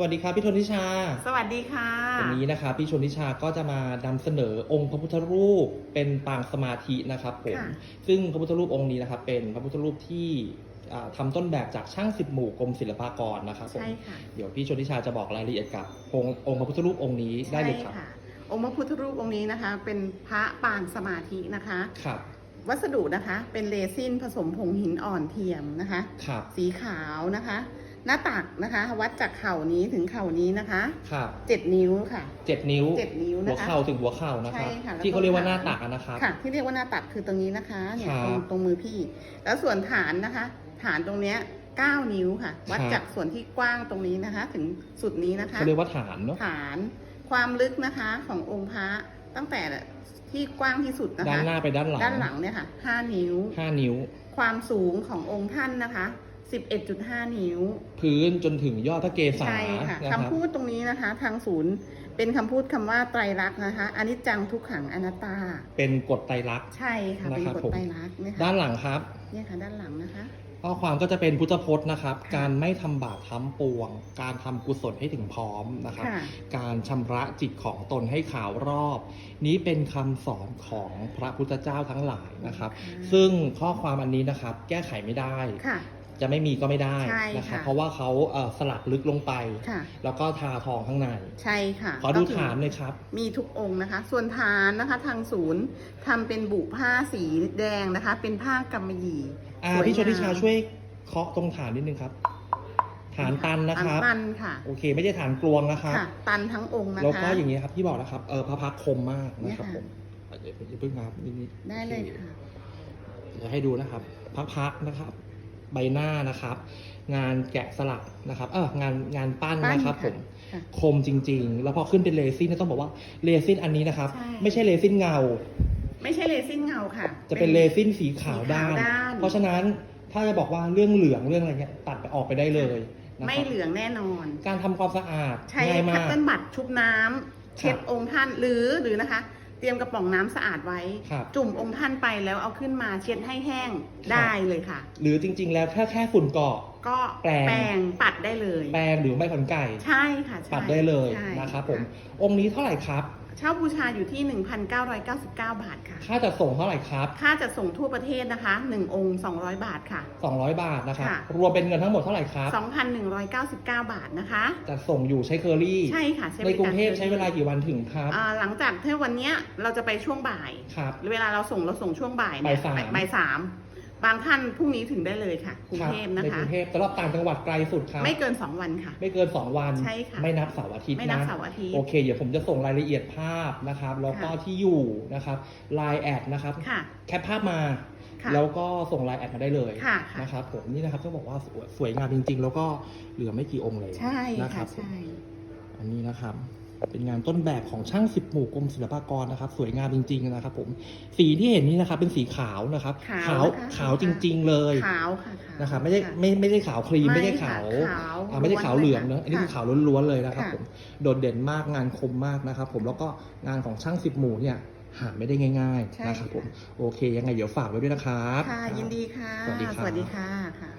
สวัสดีครับพี่ชนทิชา สวัสดีค่ะ วันนี้นะครับพี่ชนทิชาก็จะมานำเสนอองค์พระพุทธรูปเป็นปางสมาธินะครับผมค่ะซึ่งพระพุทธรูปองค์นี้นะครับเป็นพระพุทธรูปที่อ่าทำต้นแบบจากช่างสิบหมู่กรมศิลปากรนะครับผมใช่ค่ะเดี๋ยวพี่ชนทิชาจะบอกรายละเอียดกับองค์องค์พระพุทธรูปองค์นี้ได้เลยครับใช่ค่ะองค์พระพุทธรูปองค์นี้นะคะ เป็นพระปางสมาธินะคะครับวัสดุนะคะเป็นเรซินผสมผงหินอ่อนเทียมนะคะครับสีขาวนะคะ หน้าตักนะคะ วัดจากเข่านี้ถึงเข่านี้นะคะครับเจ็ดนิ้วค่ะเจ็ดนิ้วเจ็ดนิ้วหัวนะคะ เข่าถึงหัวเข่านะครับใช่ค่ะแล้วก็ ที่เขาเรียกว่าหน้าขาตักอะนะครับ ค่ะ ที่เรียกว่าหน้าตักคือตรงนี้นะคะเนี่ยครับตรงตรงมือพี่ แล้วส่วนฐานนะคะ ฐานตรงเนี้ยเก้านิ้วค่ะ วัดครับ จากส่วนที่กว้างตรงนี้นะคะ ถึงสุดนี้นะคะ เขาเรียกว่าฐานเนาะฐานความลึกนะคะขององค์พระตั้งแต่ที่กว้างที่สุดนะคะด้านหน้าไปด้านหลังด้านหลังเนี่ยค่ะห้านิ้ว ห้านิ้ว ความสูงขององค์ท่านนะคะ 11.5 นิ้ว พื้นจนถึงยอดพระเกศาใช่ค่ะนะครัคำบพูดตรงนี้นะคะ ทางศูนย์เป็นคำพูดคำว่าไตรลักษณ์นะคะอนิจจังทุกขังอนัตตา เป็นกฎไตรลักษณ์ ใช่ค่ะเป็นนะครับกฎผม ไตรลักษณ์เนี่ยด้าค่ะนหลังครับ เนี่ยค่ะ ด้านหลังนะคะ ข้อความก็จะเป็นพุทธพจน์นะครับค่ะการไม่ทำบาปทำปวง การทำกุศลให้ถึงพร้อมนะครับ ค่ะ การชำระจิตของตนให้ขาวรอบ นี้เป็นคำสอนของพระพุทธเจ้าทั้งหลายนะครับค่ะซึ่งข้อความอันนี้นะครับ แก้ไขไม่ได้ ค่ะ จะไม่มีก็ไม่ได้ใช่นะครับค่ะเพราะว่าเขาเอ่อสลักลึกลงไป ค่ะ แล้วก็ทาทองข้างใน ใช่ค่ะขอดูก็คืฐานเลยครับ มีทุกองค์นะคะ ส่วนฐานนะคะทางศูนย์ทำเป็นบุผ้าสีแดงนะคะ เป็นผ้ากำมะหยี่อ่าสวยพี่ชนทิชางมช่วยเคาะตรงฐานนิดนึงครับ ฐานตันนะครับตันค่ะโอเค ไม่ใช่ฐานกลวงนะครับ ค่ะ ตันทั้งองค์นะคะ แล้วก็อย่างนี้ครับที่บอกนะครับเออพระพักตร์คมมากนะครับเนี่ยค่ะ ผมเอ่อเดี๋ยวเดี๋ยวเพิ่งนับนิดนิดได้เลยค่ะเดี๋ยวให้ดูนะครับ พระพักตร์นะครับ ใบหน้านะครับ งานแกะสลักนะครับเอองานงานปั้นปั้นนะครับค่ะผมค่ะคมจริง ๆ แล้วพอขึ้นเป็นเรซินเนี่ยต้องบอกว่าเรซินอันนี้นะครับ ใช่ ไม่ใช่เรซินเงา ไม่ใช่เลซินเงาค่ะ จะเป็นเรซินสีขาวด้าน สีขาวด้าน เพราะฉะนั้นถ้าจะบอกว่าเรื่องเหลืองเรื่องอะไรเงี้ยตัดไปออกไปได้เลยนะไม่ครับเหลืองแน่นอน การทำความสะอาดใช้ง่ายคัมาตก เติ้ลบัตรชุบน้ำเช็ดองค์ท่านหรือหรือนะคะ เตรียมกระป๋องน้ำสะอาดไว้ ครับ จุ่มองค์ท่านไปแล้วเอาขึ้นมาเช็ดให้แห้งครับได้เลยค่ะ หรือจริง ๆ แล้วแค่แค่ฝุ่นเกาะ ก็แปรงปัดได้เลย แปรงหรือใบขนไก่ ใช่ค่ะใช่ปัดได้เลยใช่นะครับผม องค์นี้เท่าไหร่ครับ เช่าบูชาอยู่ที่ 1,999 บาทค่ะ ค่าจัดส่งเท่าไหร่ครับ ค่าจัดส่งทั่วประเทศนะคะ1องค์ 200 บาทค่ะ 200 บาทนะครับ ค่ะ รวมเป็นเงินทั้งหมดเท่าไหร่ครับ 2,199 บาทนะคะ จัดส่งอยู่ใช้เคอรี่ ใช่ค่ะใช้บในริกรุกางรเทพใช้เวลากี่วันถึงครับ อ่าหลังจากที่วันเนี้ยเราจะไปช่วงบ่าย ครับ เวลาเราส่งเราส่งช่วงบ่ายเนี่บ่ายสาม บ่ายสาม บางท่านพรุ่งนี้ถึงได้เลยค่ะกรุงเทพครับนะในคะกรุงเทพสำหรับต่างจังหวัดไกลสุดครับ ไม่เกิน2วันค่ะ ไม่เกิน 2 วัน ใช่ค่ะ ไม่นับเสาร์อาทิตย์ไม่นับนะ เสาร์อาทิตย์ โอเค เดี๋ยวผมจะส่งรายละเอียดภาพนะครับ แล้วก็ค่ะ ที่อยู่นะครับ Line แอดนะครับ ค่ะแคปภาพมา ค่ะ แล้วก็ส่งไลน์แอดมาได้เลยค่ะค่ะ นะครับผมนี่นะครับต้องบอกว่าสวยสวยงามจริง ๆ แล้วก็เหลือไม่กี่องค์เลยใช่นะคค่ะรับผมใช่ อันนี้นะครับ เป็นงานต้นแบบของช่างสิบหมู่กรมศิลปากรนะครับ สวยงามจริง ๆ นะครับ ผม สีที่เห็นนี้นะครับ เป็นสีขาวนะครับ ขาววนะคะขาวจริง ๆ เลยขาวค่ะขาวนะครับไม่ได้ค่ะไม่ไม่ได้ขาวครีมไม่ได้ค่ะขาวขาวอ่าไม่ได้ขาวเหลืองเนอะอันนี้ค่ะคือขาวล้วนๆเลยนะครับค่ะผมโดดเด่นมากงานคมมากนะครับ ผมแล้วก็งานของช่างสิบหมู่เนี่ยหาไม่ได้ง่ายใช่ๆนะครับค่ะผม โอเค ยังไงเดี๋ยวฝากไว้ด้วยนะครับ ค่ะ ยินดีค่ะ สวัสดีครับสวัสดีค่ะค่ะ